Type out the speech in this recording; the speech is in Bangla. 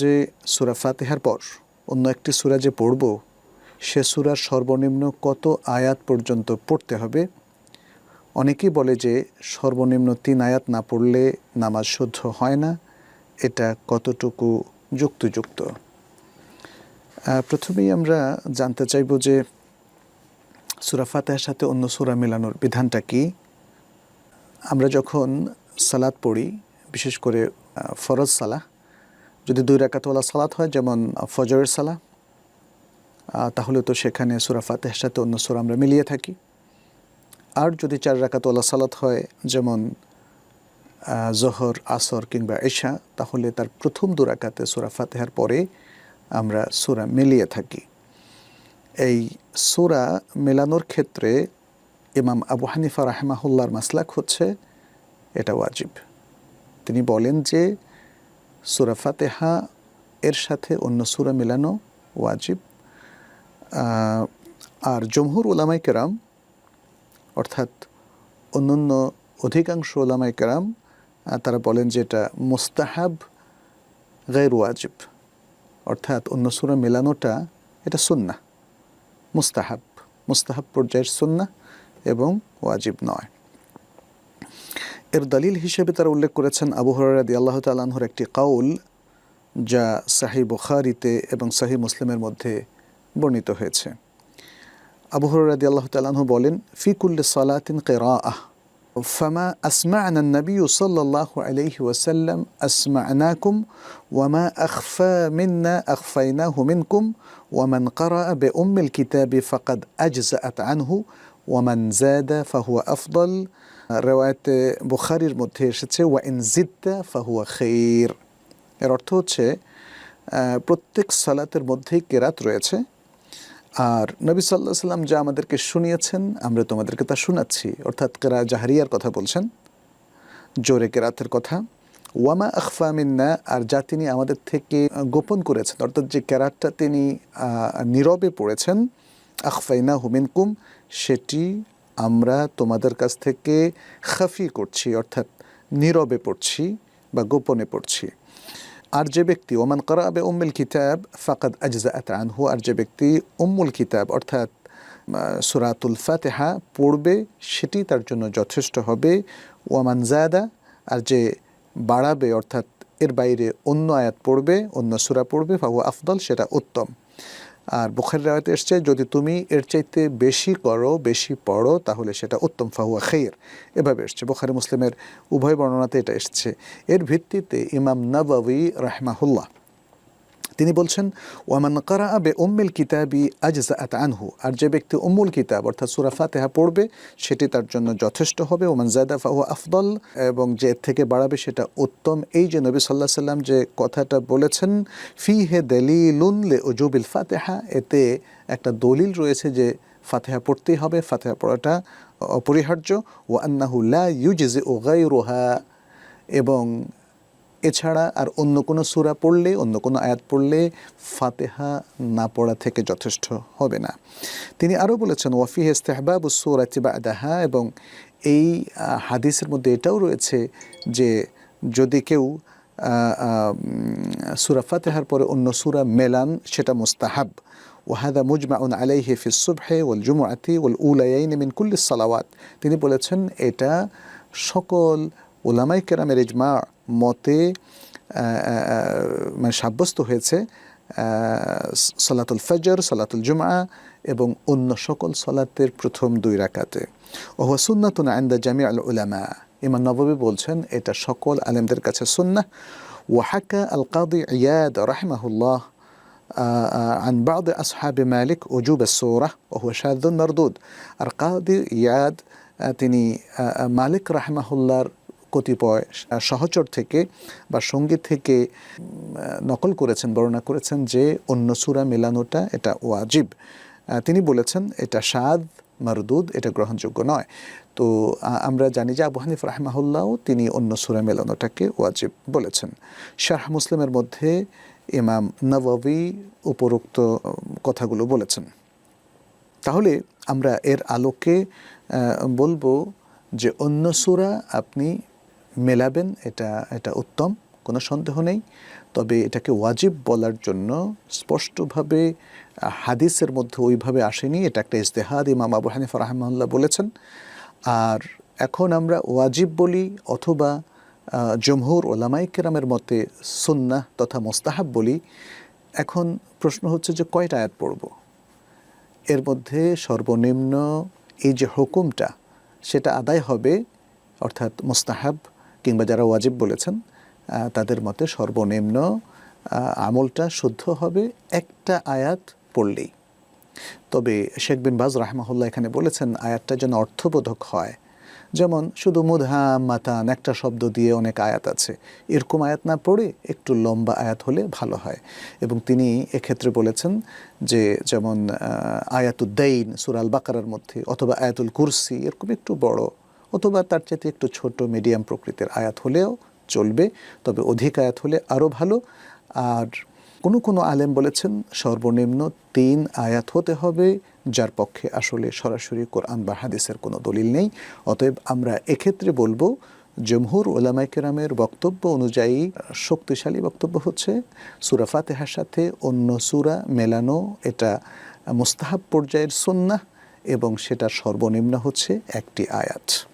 যে সুরা ফাতিহার পর অন্য একটি সুরা যে পড়ব, সে সুরার সর্বনিম্ন কত আয়াত পর্যন্ত পড়তে হবে? অনেকেই বলে যে সর্বনিম্ন তিন আয়াত না পড়লে নামাজ শুদ্ধ হয় না, এটা কতটুকু যুক্তিযুক্ত? প্রথমেই আমরা জানতে চাইব যে সুরা ফাতেহার সাথে অন্য সুরা মেলানোর বিধানটা কি? আমরা যখন সালাদ পড়ি বিশেষ করে ফরজ সালাহ। যদি দুই রাকাতওয়ালা সালাত হয়, যেমন ফজরের সালাহ তাহলে তো সেখানে সুরা ফাতেহার সাথে অন্য সুরা আমরা মিলিয়ে থাকি। আর যদি চার রাকাতওয়ালা সালাত হয়, যেমন জহর, আসর কিংবা এশা তাহলে তার প্রথম দু রাকাতে সুরা ফাতেহার পরে আমরা সুরা মিলিয়ে থাকি। এই সুরা মেলানোর ক্ষেত্রে ইমাম আবু হানিফা রাহমাহুল্লার মাসলাক হচ্ছে, এটা ওয়াজিব। তিনি বলেন যে সুরা ফাতেহা এর সাথে অন্য সুরা মেলানো ওয়াজিব। আর জমহুর ওলামাই কেরাম, অর্থাৎ অন্যান্য অধিকাংশ ওলামাই কেরাম তারা বলেন যে এটা মুস্তাহাব, গায়ের ওয়াজিব। অর্থাৎ অন্য সুরা মেলানোটা এটা সুন্না মুস্তাহাব। মুস্তাহাব পর্যায়ের সুন্না এবং ওয়াজিব নয়। এর দলিল হিসেবে তারা উল্লেখ করেছেন আবু হুরায়রা রাদিয়াল্লাহু তাআলা আনহুর একটি কাউল যা সহিহ বুখারীতে এবং সহিহ মুসলিমের মধ্যে বর্ণিত হয়েছে আবু হুরায়রা রাদিয়াল্লাহু তাআলা আনহু বলেন ফি কুল্লি সালাতিন কেরা আহ ফামা আসমানা নবী সাল্লাহ আলহি ওয়াসাল্লাম আসমানাকুম ওয়ামা আখফা মিন্না আখফাইনা হুমিনকুম ওয়ামান কারা বে উম্মিল কিতাবি ফকাদ আজজা আনহু ওয়ামান জাদা ফাহুয়া আফদল রেওয়ায়তে বুখারির মধ্যে এসেছে ইন জিদ্দা ফাহুয়া খের এর অর্থ হচ্ছে প্রত্যেক সালাতের মধ্যেই কেরাত রয়েছে। আর নবী সাল্লাহ সাল্লাম যা আমাদেরকে শুনিয়েছেন, আমরা তোমাদেরকে তা শোনাচ্ছি। অর্থাৎ কেরা জাহারিয়ার কথা বলছেন, জোরে কেরাতের কথা। ওয়ামা আখফা মিন্না, আর যা তিনি আমাদের থেকে গোপন করেছেন, অর্থাৎ যে কেরাতটা তিনি নীরবে পড়েছেন আখফাইনা হুমিনকুম সেটি আমরা তোমাদের কাছ থেকে খাফি করছি, অর্থাৎ নীরবে পড়ছি বা গোপনে পড়ছি। আর যে ব্যক্তি, ওমান করা করাবে উম্মুল কিতাব, ফাকাদ আজজাআত আনহু, আর যে ব্যক্তি উম্মুল কিতাব, অর্থাৎ সুরাতুল ফাতেহা পড়বে, সেটি তার জন্য যথেষ্ট হবে। ওয়ামান জাদা, আর যে বাড়াবে, অর্থাৎ এর বাইরে অন্য আয়াত পড়বে, অন্য সুরা পড়বে ফাহু আফদল, সেটা উত্তম। আর বুখারি রায়তে এসছে, যদি তুমি এর চাইতে বেশি করো, বেশি পড়ো, তাহলে সেটা উত্তম, ফাহুয়া খেয়ের এভাবে এসছে। বুখারি মুসলিমের উভয় বর্ণনাতে এটা এসছে। এর ভিত্তিতে ইমাম নবাবি রাহমাহুল্লাহ তিনি বলছেন, ওয়ামান কারা আবে উম্মিল কিতাবি আজজাআত আনহু। আর যে ব্যক্তি উম্মুল কিতাব, অর্থাৎ সুরা ফাতেহা পড়বে, সেটি তার জন্য যথেষ্ট হবে। ওমান জাদা ফাহু আফদল, এবং যে এর থেকে বাড়াবে সেটা উত্তম। এই যে নবী সাল্লাহ সাল্লাম যে কথাটা বলেছেন ফি হে দলিলুন লে উজুবিল ফাতেহা, এতে একটা দলিল রয়েছে যে ফাতেহা পড়তেই হবে। ফাতেহা পড়াটা অপরিহার্য। ও আন্নাহু লা ইউজিজে ও গাইরোহা এবং এছাড়া আর অন্য কোনো সুরা পড়লে, অন্য কোনো আয়াত পড়লে ফাতেহা না পড়া থেকে যথেষ্ট হবে না। তিনি আরও বলেছেন ওয়াফি ইস্তেহবাব সৌরাতি বাদাহা এবং এই হাদিসের মধ্যে এটাও রয়েছে যে যদি কেউ সুরা ফাতেহার পরে অন্য সুরা মেলান, সেটা মুস্তাহাব। ওয়াহাদা মুজমাউন আলাইহি ফি সুবহে ওয়াল জুমআতি ওয়াল উলায়াইন মিন কুল্লি সালাওয়াত তিনি বলেছেন, এটা সকল ওলামাই কেরামের ইজমা মতে আহ, আহ, মানে সাব্যস্ত হয়েছে আহ, সালাতুল ফজর সালাতুল জুমআ এবং অন্য সকল সালাতের প্রথম দুই রাকাতে ওহ সুন্নাতুন আন্দা জামি আল উলামা ইমান নববী বলছেন এটা সকল আলেমদের কাছে সুন্নাহ ওয়াহাকা আল কাদি ইয়াদ রাহিমাহুল্লাহ عن بعض أصحاب مالك وجوب السورة وهو شاذ مردود আর কাদি ইয়াদ আহ, তিনি আহ, আহ, মালিক রাহমাহুল্লাহর কতিপয় সহচর থেকে বা সংগীত থেকে নকল করেছেন, বর্ণনা করেছেন যে অন্য সুরা মেলানোটা এটা ওয়াজিব। তিনি বলেছেন, এটা সাদ মারদুদ, এটা গ্রহণযোগ্য নয়। তো আমরা জানি যে আবু হানিফ রাহমাহুল্লাহও তিনি অন্য সুরা মেলানোটাকে ওয়াজিব বলেছেন। শাহ মুসলিমের মধ্যে ইমাম নববী উপরোক্ত কথাগুলো বলেছেন। তাহলে আমরা এর আলোকে বলব যে অন্য সুরা আপনি মেলাবেন, এটা এটা উত্তম, কোনো সন্দেহ নেই। তবে এটাকে ওয়াজিব বলার জন্য স্পষ্টভাবে হাদিসের মধ্যে ওইভাবে আসেনি। এটা একটা ইস্তেহাদ ইমাম আবু হানিফা রাহমাল্লাহ বলেছেন। আর এখন আমরা ওয়াজিব বলি অথবা জমহুর ওলামাই কেরামের মতে সুন্নাহ তথা মোস্তাহাব বলি। এখন প্রশ্ন হচ্ছে যে কয়টা আয়াত পড়ব? এর মধ্যে সর্বনিম্ন এই যে হুকুমটা, সেটা আদায় হবে, অর্থাৎ মোস্তাহাব কিংবা যারা ওয়াজিব বলেছেন তাদের মতে সর্বনিম্ন আমলটা শুদ্ধ হবে একটা আয়াত পড়লেই। তবে শেখ বিন বাজ রাহমাহুল্লাহ এখানে বলেছেন, আয়াতটা যেন অর্থবোধক হয়। যেমন, শুধু মুদহাম, মাতান একটা শব্দ দিয়ে অনেক আয়াত আছে। এরকম আয়াত না পড়ে একটু লম্বা আয়াত হলে ভালো হয়। এবং তিনি এক্ষেত্রে বলেছেন যে, যেমন আয়াতুদ্দাইন সুরাল বাকারার মধ্যে, অথবা আয়াতুল কুরসি, এরকম একটু বড় অথবা তার চাইতে একটু ছোট মিডিয়াম প্রকৃতির আয়াত হলেও চলবে, তবে অধিক আয়াত হলে আরও ভালো। আর কোনো কোনো আলেম বলেছেন, সর্বনিম্ন তিন আয়াত হতে হবে, যার পক্ষে আসলে সরাসরি কোরআন বা হাদিসের কোনো দলিল নেই। অতএব আমরা এক্ষেত্রে বলব, জমহুর ওলামাই কেরামের বক্তব্য অনুযায়ী শক্তিশালী বক্তব্য হচ্ছে, সুরা ফাতেহার সাথে অন্য সুরা মেলানো এটা মুস্তাহাব পর্যায়ের সুন্নাহ এবং সেটার সর্বনিম্ন হচ্ছে একটি আয়াত।